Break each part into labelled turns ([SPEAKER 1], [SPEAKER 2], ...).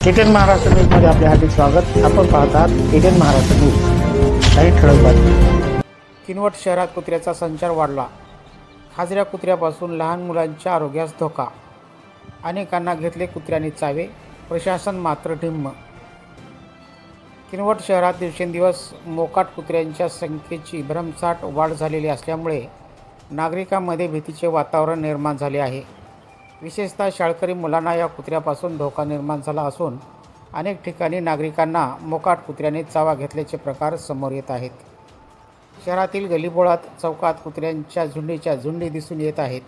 [SPEAKER 1] ATN Maharashtra न्यूजमध्ये आपले हार्दिक स्वागत. आपण पाहतात एटीएन महाराष्ट्र न्यूज. काही ठळक बातमी किनवट शहरात कुत्र्याचा संचार वाढला. खाजऱ्या कुत्र्यापासून लहान मुलांच्या आरोग्यास धोका. अनेकांना घेतले कुत्र्याने चावे. प्रशासन मात्र ढिम्म. किनवट शहरात दिवसेंदिवस मोकाट कुत्र्यांच्या संख्येची भरमसाठ वाढ झालेली असल्यामुळे नागरिकांमध्ये भीतीचे वातावरण निर्माण झाले आहे. विशेषतः शाळकरी मुलांना या कुत्र्यापासून धोका निर्माण झाला असून अनेक ठिकाणी नागरिकांना मोकाट कुत्र्याने चावा घेतल्याचे प्रकार समोर येत आहेत. शहरातील गलीबोळात चौकात कुत्र्यांच्या झुंडीच्या झुंडी दिसून येत आहेत.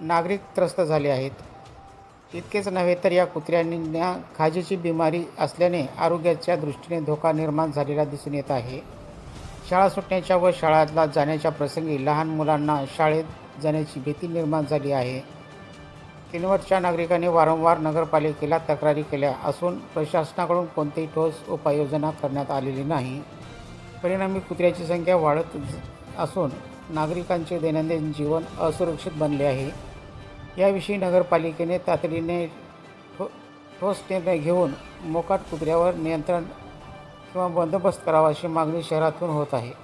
[SPEAKER 1] नागरिक त्रस्त झाले आहेत. इतकेच नव्हे तर या कुत्र्यांना खाजेची बिमारी असल्याने आरोग्याच्या दृष्टीने धोका निर्माण झालेला दिसून येत आहे. शाळा सुटण्याच्या व शाळेला जाण्याच्या प्रसंगी लहान मुलांना शाळेत जाण्याची भीती निर्माण झाली आहे. किनवटच्या नागरिकांनी वारंवार नगरपालिकेला तक्रारी केल्या असून प्रशासनाकडून कोणतीही ठोस उपाययोजना करण्यात आलेली नाही. परिणामी कुत्र्याची संख्या वाढत असून नागरिकांचे दैनंदिन जीवन असुरक्षित बनले आहे. याविषयी नगरपालिकेने तातडीने ठो ठोस निर्णय घेऊन मोकाट कुत्र्यावर नियंत्रण किंवा बंदोबस्त करावा अशी मागणी शहरातून होत आहे.